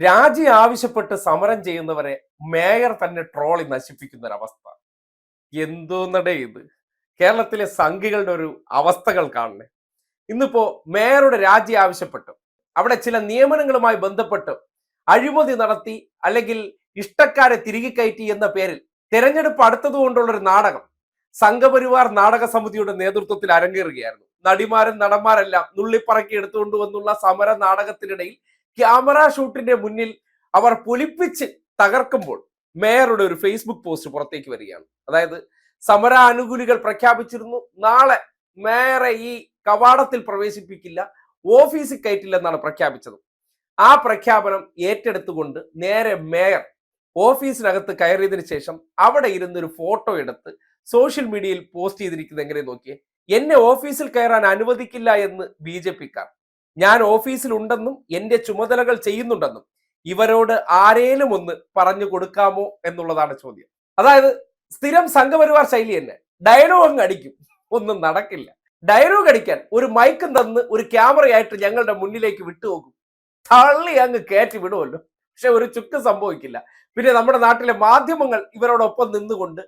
രാജി ആവശ്യപ്പെട്ട് സമരം ചെയ്യുന്നവരെ മേയർ തന്നെ ട്രോളി നശിപ്പിക്കുന്ന ഒരവസ്ഥ എന്തോന്നടേ ഇത്? കേരളത്തിലെ സംഘികളുടെ ഒരു അവസ്ഥകൾ കാണണേ. ഇന്നിപ്പോ മേയറുടെ രാജി ആവശ്യപ്പെട്ടു അവിടെ ചില നിയമനങ്ങളുമായി ബന്ധപ്പെട്ട് അഴിമതി നടത്തി അല്ലെങ്കിൽ ഇഷ്ടക്കാരെ തിരികെ കയറ്റി എന്ന പേരിൽ തെരഞ്ഞെടുപ്പ് അടുത്തതുകൊണ്ടുള്ള ഒരു നാടകം സംഘപരിവാർ നാടക സമിതിയുടെ നേതൃത്വത്തിൽ അരങ്ങേറുകയായിരുന്നു. നടിമാരും നടന്മാരെല്ലാം നുള്ളിപ്പറക്കി എടുത്തുകൊണ്ടുവന്നുള്ള സമര നാടകത്തിനിടയിൽ ക്യാമറ ഷൂട്ടിന്റെ മുന്നിൽ അവർ പൊലിപ്പിച്ച് തകർക്കുമ്പോൾ മേയറുടെ ഒരു ഫേസ്ബുക്ക് പോസ്റ്റ് പുറത്തേക്ക് വരികയാണ്. അതായത് സമരാനുകൂലികൾ പ്രഖ്യാപിച്ചിരുന്നു. നാളെ മേയറെ ഈ കവാടത്തിൽ പ്രവേശിപ്പിക്കില്ല ഓഫീസിൽ കയറ്റില്ലെന്നാണ് പ്രഖ്യാപിച്ചത്. ആ പ്രഖ്യാപനം ഏറ്റെടുത്തുകൊണ്ട് നേരെ മേയർ ഓഫീസിനകത്ത് കയറിയതിനു ശേഷം അവിടെ ഇരുന്നൊരു ഫോട്ടോ എടുത്ത് സോഷ്യൽ മീഡിയയിൽ പോസ്റ്റ് ചെയ്തിരിക്കുന്നത് എങ്ങനെ നോക്കിയേ? എന്നെ ഓഫീസിൽ കയറാൻ അനുവദിക്കില്ല എന്ന് ബി ജെ പിക്കാർ. ഞാൻ ഓഫീസിൽ ഉണ്ടെന്നും എന്റെ ചുമതലകൾ ചെയ്യുന്നുണ്ടെന്നും ഇവരോട് ആരേലും ഒന്ന് പറഞ്ഞു കൊടുക്കാമോ എന്നുള്ളതാണ് ചോദ്യം. അതായത് സ്ഥിരം സംഘപരിവാർ ശൈലി തന്നെ. ഡയലോഗ് അങ്ങ് അടിക്കും. ഒന്നും നടക്കില്ല. ഡയലോഗ് അടിക്കാൻ ഒരു മൈക്കും തന്ന് ഒരു ക്യാമറയായിട്ട് ഞങ്ങളുടെ മുന്നിലേക്ക് വിട്ടുപോകും തള്ളി അങ്ങ് കയറ്റി വിടുമല്ലോ. പക്ഷെ ഒരു ചുക്ക് സംഭവിക്കില്ല. പിന്നെ നമ്മുടെ നാട്ടിലെ മാധ്യമങ്ങൾ ഇവരോടൊപ്പം നിന്നുകൊണ്ട്